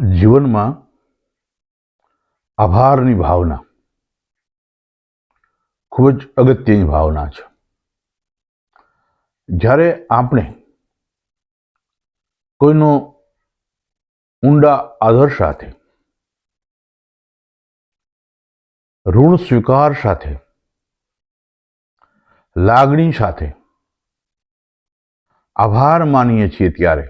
જીવનમાં આભારની ભાવના ખૂબ જ અગત્યની ભાવના છે. જ્યારે આપણે કોઈનો ઊંડા આદર સાથે, ઋણ સ્વીકાર સાથે, લાગણી સાથે આભાર માનીએ છીએ ત્યારે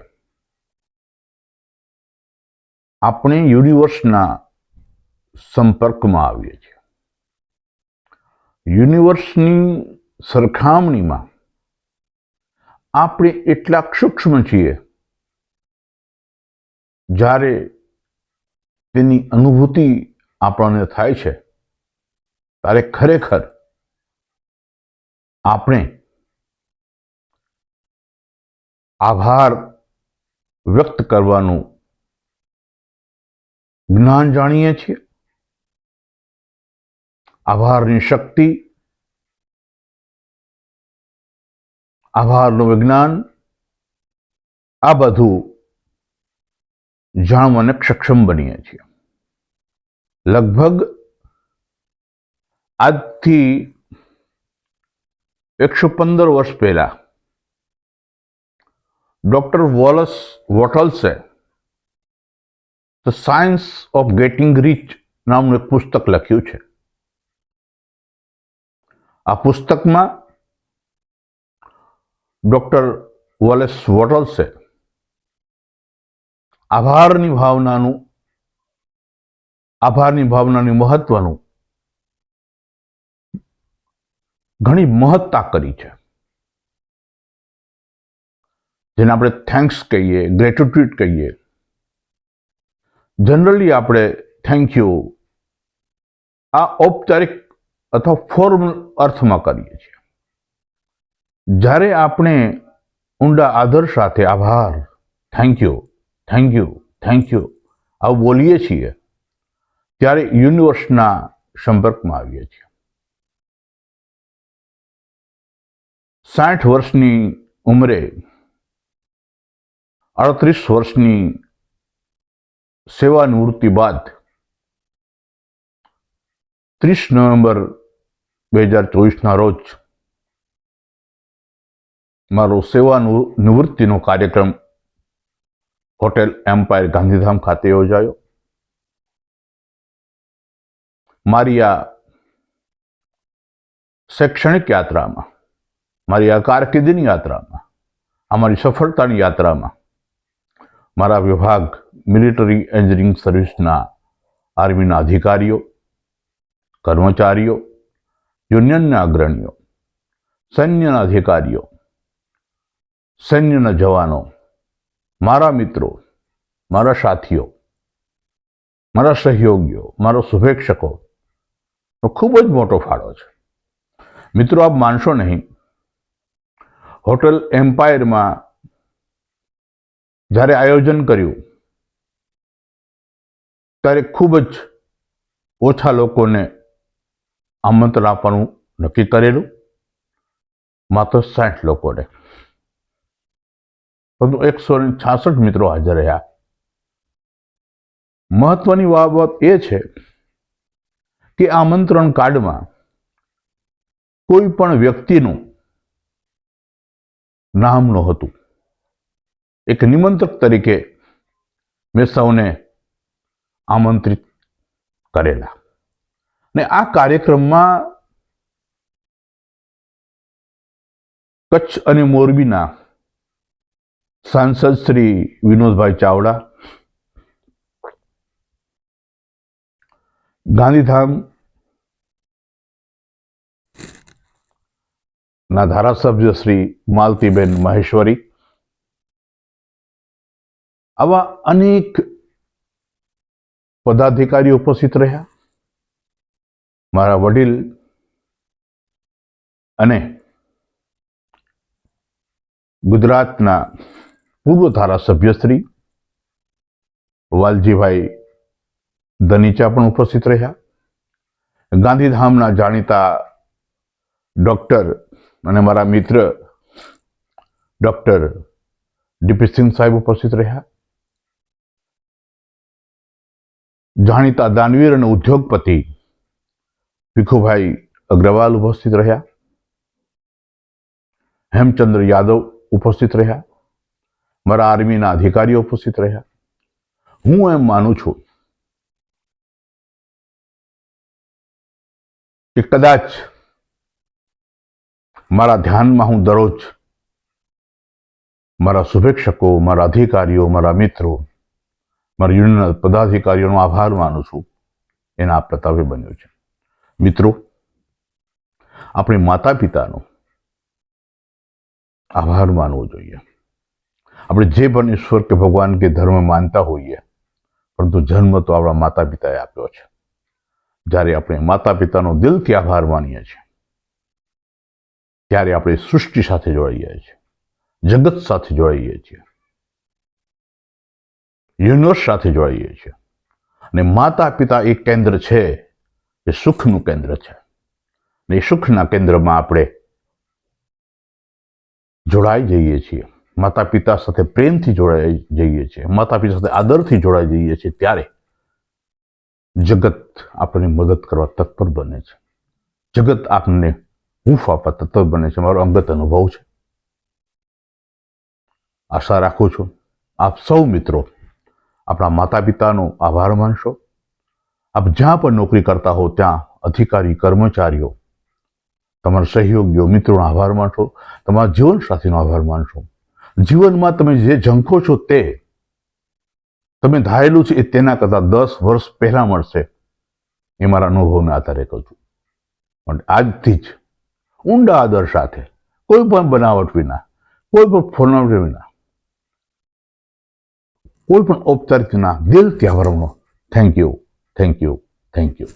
આપણે યુનિવર્સના સંપર્કમાં આવીએ છીએ. યુનિવર્સની સરખામણીમાં આપણે એટલા સૂક્ષ્મ છીએ જ્યારે તેની અનુભૂતિ આપણને થાય છે, ત્યારે ખરેખર આપણે આભાર વ્યક્ત કરવાનું જ્ઞાન જાણીએ છીએ. આભારની શક્તિ, આભારનું વિજ્ઞાન, આ બધું જાણવાને સક્ષમ બનીએ છીએ. લગભગ આજથી એકસો પંદર વર્ષ પહેલા doctor Wallace વોટલસે the science of getting rich નામનું એક પુસ્તક લખ્યું છે. આ પુસ્તકમાં ડોક્ટર વોલેસ વોટલ્સે આભારની ભાવનાનું, આભારની ભાવનાની મહત્વનું ઘણી મહત્તા કરી છે. જેને આપણે થેન્ક્સ કહીએ, ગ્રેટિટ્યુડ કહીએ જનરલી આપણે થેન્ક યુ આ ઔપચારિક અથવા ફોર્મલ અર્થમાં કરીએ છીએ. જ્યારે આપણે ઊંડા આદર સાથે આભાર thank you thank you thank you આવું બોલીએ છીએ, ત્યારે યુનિવર્સના સંપર્કમાં આવીએ છીએ. સાઠ વર્ષની ઉંમરે અડત્રીસ વર્ષની સેવા નિવૃત્તિ બાદ ત્રીસ નવેમ્બર બે હજાર ચોવીસના રોજ મારો સેવાનિવૃત્તિનો કાર્યક્રમ હોટેલ એમ્પાયર ગાંધીધામ ખાતે યોજાયો. મારી આ શૈક્ષણિક યાત્રામાં, મારી આ કારકિર્દીની યાત્રામાં અમારી સફળતાની યાત્રામાં મારા વિભાગ મિલિટરી એન્જિનિયરિંગ સર્વિસના આર્મીના અધિકારીઓ, કર્મચારીઓ યુનિયનના અગ્રણીઓ, સૈન્યના અધિકારીઓ, સૈન્યના જવાનો, મારા મિત્રો, મારા સાથીઓ, મારા સહયોગીઓ, મારા શુભેચ્છકો, નો ખૂબ જ મોટો ફાળો છે. મિત્રો, આપ માનશો નહીં, હોટલ એમ્પાયરમાં જ્યારે આયોજન કર્યું ત્યારે ખૂબ જ ઓછા લોકોને આમંત્રણ આપવાનું નક્કી કરેલું. માત્ર સાઠ લોકોને. પરંતુ એકસો ને છાસઠ મિત્રો હાજર રહ્યા. મહત્વની બાબત એ છે કે આમંત્રણ કાર્ડમાં કોઈ પણ વ્યક્તિનું નામ નહોતું. એક નિમંત્રક તરીકે મેં સૌને આમંત્રિત કરેલા. ને આ કાર્યક્રમમાં કચ્છ અને મોરબીના સાંસદ શ્રી વિનોદભાઈ ચાવડા, ગાંધીધામ ના ધારાસભ્ય શ્રી માલતીબેન મહેશ્વરી, આવા અનેક પદાધિકારીઓ ઉપસ્થિત રહ્યા. મારા વડીલ અને ગુજરાતના પૂર્વ ધારાસભ્યશ્રી વાલજીભાઈ ધનીચા પણ ઉપસ્થિત રહ્યા. ગાંધીધામના જાણીતા ડૉક્ટર અને મારા મિત્ર ડૉક્ટર ડીપી સિંહ સાહેબ ઉપસ્થિત રહ્યા. જાણીતા દાનવીર અને ઉદ્યોગપતિ ભીખુભાઈ અગ્રવાલ ઉપસ્થિત રહ્યા. હેમચંદ્ર યાદવ ઉપસ્થિત રહ્યા. મારા આર્મીના અધિકારીઓ ઉપસ્થિત રહ્યા. હું એમ માનું છું કે કદાચ મારા ધ્યાનમાં હું દરરોજ મારા શુભેક્ષકો મારા અધિકારીઓ, મારા મિત્રો મારા યુનિયનના પદાધિકારીઓનો આભાર માનું છું. એના આ પ્રતાપે બન્યો છે. મિત્રો, આપણે માતા પિતાનો આભાર માનવો જોઈએ. આપણે જે પણ ઈશ્વર કે ભગવાન કે ધર્મ માનતા હોઈએ, પરંતુ જન્મ તો આપણા માતા પિતાએ આપ્યો છે. જ્યારે આપણે માતા પિતાનો દિલથી આભાર માનીએ છીએ, ત્યારે આપણે સૃષ્ટિ સાથે જોડાઈએ છીએ, જગત સાથે જોડાઈએ છીએ. યુનિવર્સ સાથે જોડાઈએ છીએ. અને માતા પિતા એક કેન્દ્ર છે, એ સુખનું કેન્દ્ર છે. અને એ સુખના કેન્દ્રમાં આપણે જોડાઈ જઈએ છીએ. માતા પિતા સાથે પ્રેમથી જોડાઈ જઈએ છીએ. માતા પિતા સાથે આદરથી જોડાઈ જઈએ છીએ ત્યારે જગત આપણને મદદ કરવા તત્પર બને છે. જગત આપણને હૂંફ આપવા તત્પર બને છે. મારો અંગત અનુભવ છે. આશા રાખું છું, આપ સૌ મિત્રો આપણા માતા પિતાનો આભાર માનશો. આપ જ્યાં પણ નોકરી કરતા હો, ત્યાં અધિકારી, કર્મચારીઓ, તમારા સહયોગીઓ, મિત્રોનો આભાર માનશો. તમારા જીવનસાથીનો આભાર માનશો. જીવનમાં તમે જે ઝંખો છો તે તમે ધારેલું છે એ તેના કરતાં દસ વર્ષ પહેલા મળશે. એ મારા અનુભવને આધારે કહું છું. પણ આજથી જ ઊંડા આદર સાથે, કોઈ પણ બનાવટ વિના, કોઈ પણ ફોર્માલિટી વિના કોઈ પણ ઔપચારિક વિના દિલથી આભાર માનો thank you thank you thank you